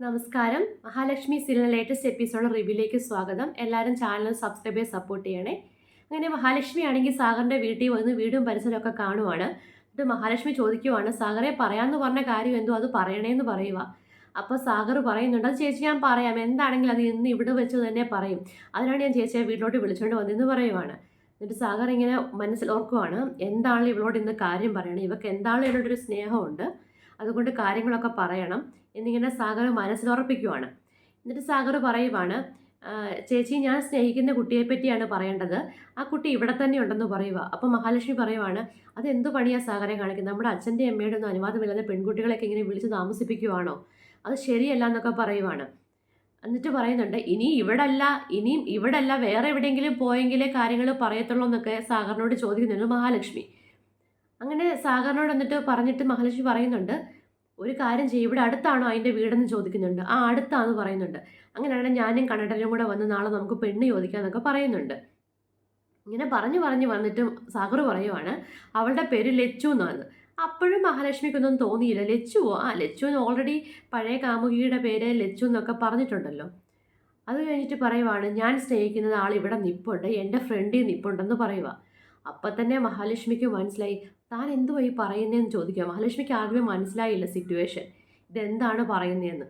നമസ്കാരം. Mahalakshmi serial latest episode റിവ്യൂലേക്ക് സ്വാഗതം. എല്ലാവരും ചാനൽ സബ്സ്ക്രൈബ് ചെയ്ത് സപ്പോർട്ട് ചെയ്യണേ. അങ്ങനെ മഹാലക്ഷ്മി ആണെങ്കിൽ സാഗറിന്റെ വീട്ടിൽ വന്ന് വീടും പരിസരമൊക്കെ കാണുവാണ്. എന്നിട്ട് മഹാലക്ഷ്മി ചോദിക്കുവാണ് സാഗറെ പറയാമെന്ന് പറഞ്ഞ കാര്യം എന്തോ അത് പറയണേന്ന് പറയുക അപ്പോൾ സാഗർ പറയുന്നുണ്ട് അത് ചേച്ചി ഞാൻ പറയാം. എന്താണെങ്കിലും അത് ഇന്ന് ഇവിടെ വെച്ച് തന്നെ പറയും. അതിനാണ് ഞാൻ ചേച്ചിയെ വീട്ടിലോട്ട് വിളിച്ചുകൊണ്ട് വന്നതെന്ന് പറയുവാണ്. എന്നിട്ട് സാഗർ ഇങ്ങനെ മനസ്സിൽ ഓർക്കുവാണ് എന്താണ് ഇവളോട് ഇന്ന് കാര്യം പറയണം? ഇവക്ക് എന്താണ് ഇവളോടൊരു സ്നേഹമുണ്ട്? അതുകൊണ്ട് കാര്യങ്ങളൊക്കെ പറയണം. എന്നിങ്ങനെ സാഗർ മനസ്സിലുറപ്പിക്കുവാണ്. എന്നിട്ട് സാഗർ പറയുവാണ് ചേച്ചി ഞാൻ സ്നേഹിക്കുന്ന കുട്ടിയെ പറ്റിയാണ് പറയേണ്ടത്. ആ കുട്ടി ഇവിടെ തന്നെ ഉണ്ടെന്ന് പറയുക അപ്പോൾ മഹാലക്ഷ്മി പറയുവാണ് അത് എന്തു പണിയാ സാഗരെ കാണിക്കുന്നത്? നമ്മുടെ അച്ഛന്റെ അമ്മയുടെ ഒന്നും അനുവാദമില്ലാതെ പെൺകുട്ടികളെയൊക്കെ ഇങ്ങനെ വിളിച്ച് താമസിപ്പിക്കുവാണോ? അത് ശരിയല്ല എന്നൊക്കെ പറയുവാണ്. എന്നിട്ട് പറയുന്നുണ്ട് ഇനി ഇവിടല്ല ഇനിയും ഇവിടല്ല വേറെ എവിടെയെങ്കിലും പോയെങ്കിലേ കാര്യങ്ങൾ പറയത്തുള്ളൂ എന്നൊക്കെ സാഗറിനോട് ചോദിക്കുന്നുണ്ട് മഹാലക്ഷ്മി. അങ്ങനെ സാഗറിനോട് എന്നിട്ട് പറഞ്ഞിട്ട് മഹാലക്ഷ്മി പറയുന്നുണ്ട് ഒരു കാര്യം ചെയ്യും ഇവിടെ അടുത്താണോ അതിന്റെ വീടെന്ന് ചോദിക്കുന്നുണ്ട്. ആ അടുത്താന്ന് പറയുന്നുണ്ട്. അങ്ങനെയാണെങ്കിൽ ഞാനും കണ്ണടനും കൂടെ വന്ന് നാളെ നമുക്ക് പെണ്ണ് ചോദിക്കാമെന്നൊക്കെ പറയുന്നുണ്ട്. ഇങ്ങനെ പറഞ്ഞു പറഞ്ഞു വന്നിട്ടും സാഗർ പറയുവാണ് അവളുടെ പേര് ലച്ചു എന്നാണ്. അപ്പോഴും മഹാലക്ഷ്മിക്കൊന്നും തോന്നിയില്ല. ലച്ചുവോ ആ ലച്ചു ഓൾറെഡി പഴയ കാമുകിയുടെ പേര് ലച്ചു എന്നൊക്കെ പറഞ്ഞിട്ടുണ്ടല്ലോ. അത് കഴിഞ്ഞിട്ട് പറയുവാണ് ഞാൻ സ്നേഹിക്കുന്നത് ആൾ ഇവിടെ നിപ്പുണ്ട് എന്റെ ഫ്രണ്ടിൽ നിപ്പുണ്ടെന്ന് പറയുക അപ്പം തന്നെ മഹാലക്ഷ്മിക്ക് മനസ്സിലായി താൻ എന്തുവാ ഈ പറയുന്നതെന്ന് ചോദിക്കുക. മഹാലക്ഷ്മിക്ക് ആദ്യമേ മനസ്സിലായില്ല സിറ്റുവേഷൻ ഇതെന്താണ് പറയുന്നതെന്ന്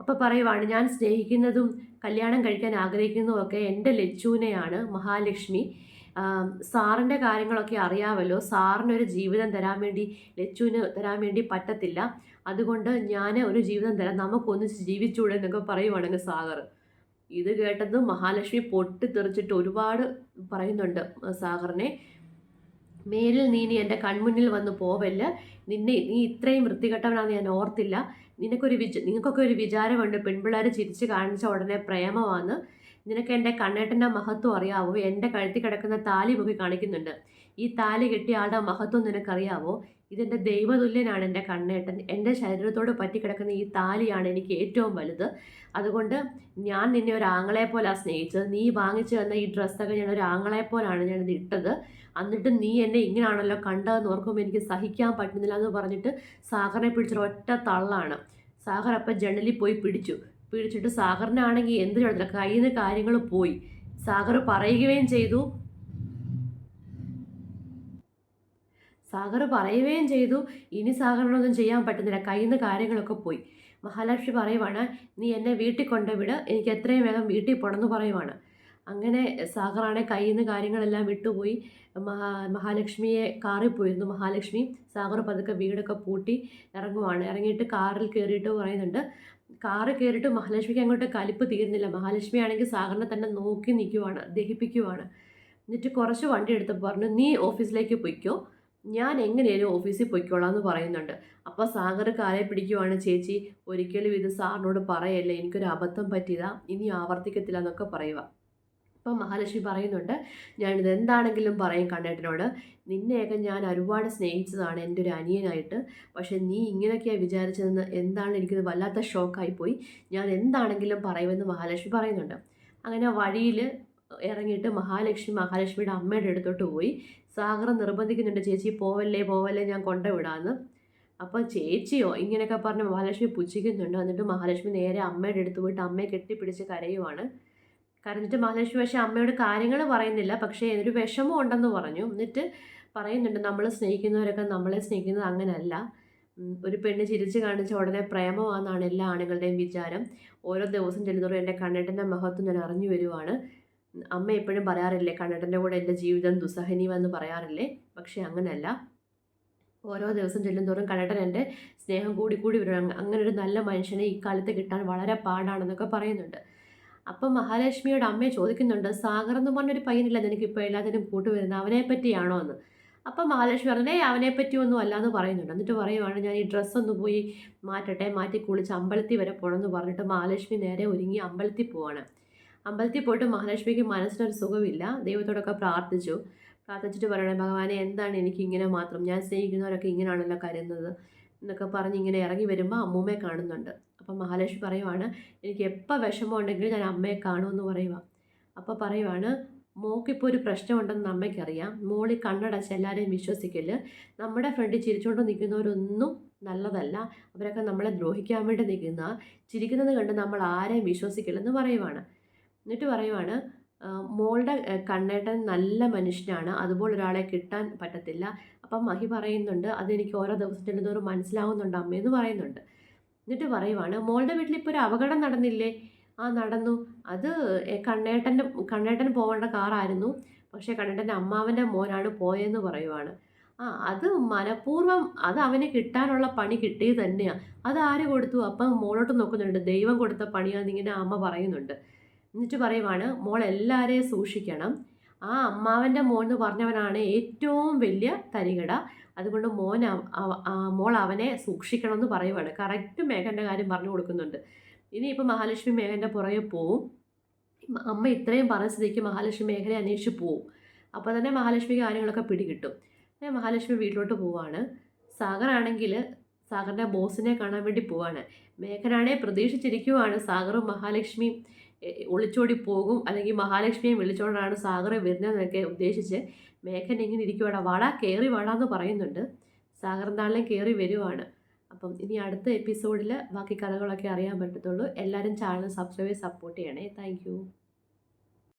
അപ്പോൾ പറയുവാണ് ഞാൻ സ്നേഹിക്കുന്നതും കല്യാണം കഴിക്കാൻ ആഗ്രഹിക്കുന്നതും ഒക്കെ എന്റെ ലച്ചുവിനെയാണ് മഹാലക്ഷ്മി. സാറിന്റെ കാര്യങ്ങളൊക്കെ അറിയാമല്ലോ സാറിനൊരു ജീവിതം തരാൻ വേണ്ടി ലച്ചുവിന് തരാൻ വേണ്ടി പറ്റത്തില്ല. അതുകൊണ്ട് ഞാൻ ഒരു ജീവിതം തരാം. നമുക്കൊന്നിച്ച് ജീവിച്ചൂടെ എന്നൊക്കെ പറയുവാണെങ്കിൽ സാഗർ ഇത് കേട്ടത് മഹാലക്ഷ്മി പൊട്ടിത്തെറിച്ചിട്ട് ഒരുപാട് പറയുന്നുണ്ട് സാഗറിനെ. മേലിൽ നീ ഇനി എന്റെ കൺമുന്നിൽ വന്ന് പോവല്ല. നിന്നെ നീ ഇത്രയും വൃത്തികെട്ടവനാണെന്ന് ഞാൻ ഓർത്തില്ല. നിനക്കൊരു വിച നിങ്ങൾക്കൊക്കെ ഒരു വിചാരമുണ്ട് പെൺപിള്ളേർ ചിരിച്ച് കാണിച്ച ഉടനെ പ്രേമമാണ് നിനക്ക് എന്റെ കണ്ണേട്ടന്റെ മഹത്വം അറിയാവോ. എന്റെ കഴുത്തി കിടക്കുന്ന താലി മുഖി കാണിക്കുന്നുണ്ട്. ഈ താലി കെട്ടിയ ആളുടെ മഹത്വം നിനക്കറിയാവോ? ഇതെന്റെ ദൈവതുല്യനാണ് എന്റെ കണ്ണേട്ടൻ. എന്റെ ശരീരത്തോട് പറ്റിക്കിടക്കുന്ന ഈ താലിയാണ് എനിക്ക് ഏറ്റവും വലുത്. അതുകൊണ്ട് ഞാൻ നിന്നെ ഒരു ആങ്ങളെ സ്നേഹിച്ചത്. നീ വാങ്ങിച്ചു തന്ന ഈ ഡ്രസ്സൊക്കെ ഞാൻ ഒരു ആങ്ങളെ പോലാണ് ഇട്ടത്. എന്നിട്ട് നീ എന്നെ ഇങ്ങനെയാണല്ലോ കണ്ടതെന്ന് ഓർക്കുമ്പോൾ എനിക്ക് സഹിക്കാൻ പറ്റുന്നില്ല എന്ന് പറഞ്ഞിട്ട് സാഗറിനെ പിടിച്ചൊരു ഒറ്റ തള്ളാണ്. സാഗർ അപ്പം ജനലിൽ പോയി പിടിച്ചു. പിടിച്ചിട്ട് സാഗറിനാണെങ്കിൽ എന്ത് ചെയ്തില്ല കയ്യിൽ നിന്ന് കാര്യങ്ങൾ പോയി. സാഗർ പറയുകയും ചെയ്തു. സാഗർ പറയുകയും ചെയ്തു. ഇനി സാഗറിനൊന്നും ചെയ്യാൻ പറ്റുന്നില്ല. കയ്യിൽ നിന്ന് കാര്യങ്ങളൊക്കെ പോയി. മഹാലക്ഷ്മി പറയുവാണ് നീ എന്നെ വീട്ടിൽ കൊണ്ടുവിട്. എനിക്ക് എത്രയും വേഗം വീട്ടിൽ പോകണമെന്ന് പറയുവാണ്. അങ്ങനെ സാഗറാണെ കയ്യിൽ നിന്ന് കാര്യങ്ങളെല്ലാം വിട്ടുപോയി. മഹാ മഹാലക്ഷ്മിയെ കാറിൽ പോയിരുന്നു. മഹാലക്ഷ്മി സാഗർ പതുക്കെ വീടൊക്കെ പൂട്ടി ഇറങ്ങുവാണ്. ഇറങ്ങിയിട്ട് കാറിൽ കയറിയിട്ട് പറയുന്നുണ്ട് കാറ് കയറിയിട്ട് മഹാലക്ഷ്മിക്ക് അങ്ങോട്ട് കലിപ്പ് തീരുന്നില്ല. മഹാലക്ഷ്മി ആണെങ്കിൽ സാഗറിനെ തന്നെ നോക്കി നിൽക്കുവാണ് ദഹിപ്പിക്കുവാണ്. എന്നിട്ട് കുറച്ച് വണ്ടി എടുത്തപ്പോൾ പറഞ്ഞു നീ ഓഫീസിലേക്ക് പൊയ്ക്കോ. ഞാൻ എങ്ങനെയാലും ഓഫീസിൽ പൊയ്ക്കോളാം എന്ന് പറയുന്നുണ്ട്. അപ്പോൾ സാഗർ കാലെ പിടിക്കുവാണ് ചേച്ചി ഒരിക്കലും ഇത് സാറിനോട് പറയല്ലേ? എനിക്കൊരു അബദ്ധം പറ്റിയതാ. ഇനി ആവർത്തിക്കത്തില്ല എന്നൊക്കെ പറയുക അപ്പം മഹാലക്ഷ്മി പറയുന്നുണ്ട് ഞാനിത് എന്താണെങ്കിലും പറയും കണ്ണേട്ടനോട്. നിന്നെയൊക്കെ ഞാൻ ഒരുപാട് സ്നേഹിച്ചതാണ് എന്റെ ഒരു അനിയനായിട്ട്. പക്ഷേ നീ ഇങ്ങനെയൊക്കെയാണ് വിചാരിച്ചതെന്ന് എന്താണ് എനിക്കത് വല്ലാത്ത ഷോക്കായിപ്പോയി ഞാൻ എന്താണെങ്കിലും പറയുമെന്ന് മഹാലക്ഷ്മി പറയുന്നുണ്ട്. അങ്ങനെ വഴിയിൽ ഇറങ്ങിയിട്ട് മഹാലക്ഷ്മി മഹാലക്ഷ്മിയുടെ അമ്മയുടെ അടുത്തോട്ട് പോയി. സാഗർ നിർബന്ധിക്കുന്നുണ്ട് ചേച്ചി പോവല്ലേ പോവല്ലേ ഞാൻ കൊണ്ടുവിടാമെന്ന് അപ്പോൾ ചേച്ചിയോ ഇങ്ങനെയൊക്കെ പറഞ്ഞ് മഹാലക്ഷ്മി പുച്ഛിക്കുന്നുണ്ട്. എന്നിട്ട് മഹാലക്ഷ്മി നേരെ അമ്മയുടെ അടുത്ത് പോയിട്ട് അമ്മയെ കെട്ടിപ്പിടിച്ച് കരയുവാണ്. കരഞ്ഞിട്ട് മഹാലക്ഷ്മി പക്ഷേ അമ്മയോട് കാര്യങ്ങൾ പറയുന്നില്ല. പക്ഷേ ഒരു വിഷമം ഉണ്ടെന്ന് പറഞ്ഞു. എന്നിട്ട് പറയുന്നുണ്ട് നമ്മൾ സ്നേഹിക്കുന്നവരൊക്കെ നമ്മളെ സ്നേഹിക്കുന്നത് അങ്ങനെയല്ല ഒരു പെണ്ണ് ചിരിച്ച് കാണിച്ച ഉടനെ പ്രേമമാണെന്നാണ് എല്ലാ ആണുങ്ങളുടെയും വിചാരം. ഓരോ ദിവസം ചെല്ലുന്നതോറും എന്റെ കണ്ണേട്ടന്റെ മഹത്വം ഞാൻ അറിഞ്ഞു വരുവാണ്. അമ്മ എപ്പോഴും പറയാറില്ലേ കണ്ണടന്റെ കൂടെ എന്റെ ജീവിതം ദുസ്സഹനീയമെന്ന് പറയാറില്ലേ? പക്ഷേ അങ്ങനെയല്ല ഓരോ ദിവസം ചെല്ലുന്തോറും കണ്ണടൻ എന്റെ സ്നേഹം കൂടി കൂടി വരും. അങ്ങനെ ഒരു നല്ല മനുഷ്യനെ ഈ കാലത്ത് കിട്ടാൻ വളരെ പാടാണെന്നൊക്കെ പറയുന്നുണ്ട്. അപ്പം മഹാലക്ഷ്മിയോട് അമ്മയെ ചോദിക്കുന്നുണ്ട് സാഗർ എന്ന് പറഞ്ഞൊരു പയ്യനില്ല നിനക്കിപ്പോൾ എല്ലാത്തിനും കൂട്ടുവരുന്നത് അവനെ പറ്റിയാണോ എന്ന്? അപ്പം മഹാലക്ഷ്മി പറഞ്ഞേ അവനെ പറ്റിയൊന്നും അല്ല എന്ന് പറയുന്നുണ്ട്. എന്നിട്ട് പറയുവാണ് ഞാൻ ഈ ഡ്രസ്സൊന്ന് പോയി മാറ്റട്ടെ മാറ്റി കുളിച്ച് അമ്പലത്തിൽ വരെ പോകണമെന്ന് പറഞ്ഞിട്ട് മഹാലക്ഷ്മി നേരെ ഒരുങ്ങി അമ്പലത്തിൽ പോവാണ്. അമ്പലത്തിൽ പോയിട്ട് മഹാലക്ഷ്മിക്ക് മനസ്സിനൊരു സുഖമില്ല. ദൈവത്തോടൊക്കെ പ്രാർത്ഥിച്ചു. പ്രാർത്ഥിച്ചിട്ട് പറയണേ ഭഗവാനെ എന്താണ് എനിക്ക് ഇങ്ങനെ മാത്രം? ഞാൻ സ്നേഹിക്കുന്നവരൊക്കെ ഇങ്ങനെയാണല്ലോ കരുതുന്നത് എന്നൊക്കെ പറഞ്ഞ് ഇങ്ങനെ ഇറങ്ങി വരുമ്പോൾ അമ്മൂമ്മയെ കാണുന്നുണ്ട്. അപ്പം മഹാലക്ഷ്മി പറയുവാണ് എനിക്ക് എപ്പോൾ വിഷമം ഉണ്ടെങ്കിലും ഞാൻ അമ്മയെ കാണുമെന്ന് പറയുക അപ്പോൾ പറയുവാണ് മോക്കിപ്പോൾ ഒരു പ്രശ്നമുണ്ടെന്ന് അമ്മയ്ക്കറിയാം. മോളി കണ്ണടച്ച് എല്ലാവരെയും വിശ്വസിക്കൽ. നമ്മുടെ ഫ്രണ്ട് ചിരിച്ചുകൊണ്ട് നിൽക്കുന്നവരൊന്നും നല്ലതല്ല. അവരൊക്കെ നമ്മളെ ദ്രോഹിക്കാൻ വേണ്ടി നിൽക്കുന്ന ചിരിക്കുന്നത് കണ്ട് നമ്മൾ ആരെയും വിശ്വസിക്കില്ലെന്ന് പറയുവാണ്. എന്നിട്ട് പറയുവാണ് മോളുടെ കണ്ണേട്ടൻ നല്ല മനുഷ്യനാണ് അതുപോലെ ഒരാളെ കിട്ടാൻ പറ്റത്തില്ല. അപ്പം മഹി പറയുന്നുണ്ട് അതെനിക്ക് ഓരോ ദിവസം ചെല്ലുന്നതോറും മനസ്സിലാവുന്നുണ്ട് അമ്മയെന്ന് പറയുന്നുണ്ട്. എന്നിട്ട് പറയുവാണ് മോളുടെ വീട്ടിൽ ഇപ്പോൾ ഒരു അപകടം നടന്നില്ലേ? ആ നടന്നു. അത് കണ്ണേട്ടന്റെ കണ്ണേട്ടൻ പോകേണ്ട കാറായിരുന്നു. പക്ഷേ കണ്ണേട്ടന്റെ അമ്മാവന്റെ മോനാണ് പോയെന്ന് പറയുവാണ്. ആ അത് മനഃപൂർവം അത് അവന് കിട്ടാനുള്ള പണി കിട്ടിയത് തന്നെയാണ് അത് ആര് കൊടുത്തു? അപ്പം മോളോട്ട് നോക്കുന്നുണ്ട് ദൈവം കൊടുത്ത പണിയാണെന്നിങ്ങനെ അമ്മ പറയുന്നുണ്ട്. എന്നിട്ട് പറയുവാണ് മോൾ എല്ലാവരെയും സൂക്ഷിക്കണം. ആ അമ്മാവന്റെ മോൻ എന്ന് പറഞ്ഞവനാണ് ഏറ്റവും വലിയ തരികട. അതുകൊണ്ട് മോൻ മോൾ അവനെ സൂക്ഷിക്കണം എന്ന് പറയുവാണ്. കറക്റ്റ് മേഘന്റെ കാര്യം പറഞ്ഞു കൊടുക്കുന്നുണ്ട്. ഇനിയിപ്പോൾ മഹാലക്ഷ്മി മേഘന്റെ പുറകെ പോവും. അമ്മ ഇത്രയും പറഞ്ഞ സ്ഥിതിക്ക് മഹാലക്ഷ്മി മേഘനെ അന്വേഷിച്ച് പോവും. അപ്പോൾ തന്നെ മഹാലക്ഷ്മി കാര്യങ്ങളൊക്കെ പിടികിട്ടും. അങ്ങനെ മഹാലക്ഷ്മി വീട്ടിലോട്ട് പോവാണ്. സാഗറാണെങ്കിൽ സാഗറിന്റെ ബോസിനെ കാണാൻ വേണ്ടി പോവാണ്. മേഘനാണെ പ്രതീക്ഷിച്ചിരിക്കുവാണ് സാഗറും മഹാലക്ഷ്മിയും. ഒളിച്ചോടി പോകും. അല്ലെങ്കിൽ മഹാലക്ഷ്മിയെ വിളിച്ചോണ്ടാണ് സാഗർ വരുന്നതെന്നൊക്കെ ഉദ്ദേശിച്ച് മേഘൻ എങ്ങനെ ഇരിക്കുവാണ്. വാടാ കയറി വാടാന്ന് പറയുന്നുണ്ട്. സാഗർ എന്താണെങ്കിലും കയറി വരുവാണ്. അപ്പം ഇനി അടുത്ത എപ്പിസോഡിൽ ബാക്കി കഥകളൊക്കെ അറിയാൻ പറ്റത്തുള്ളൂ. എല്ലാവരും ചാനൽ സബ്സ്ക്രൈബ് സപ്പോർട്ട് ചെയ്യണേ. താങ്ക്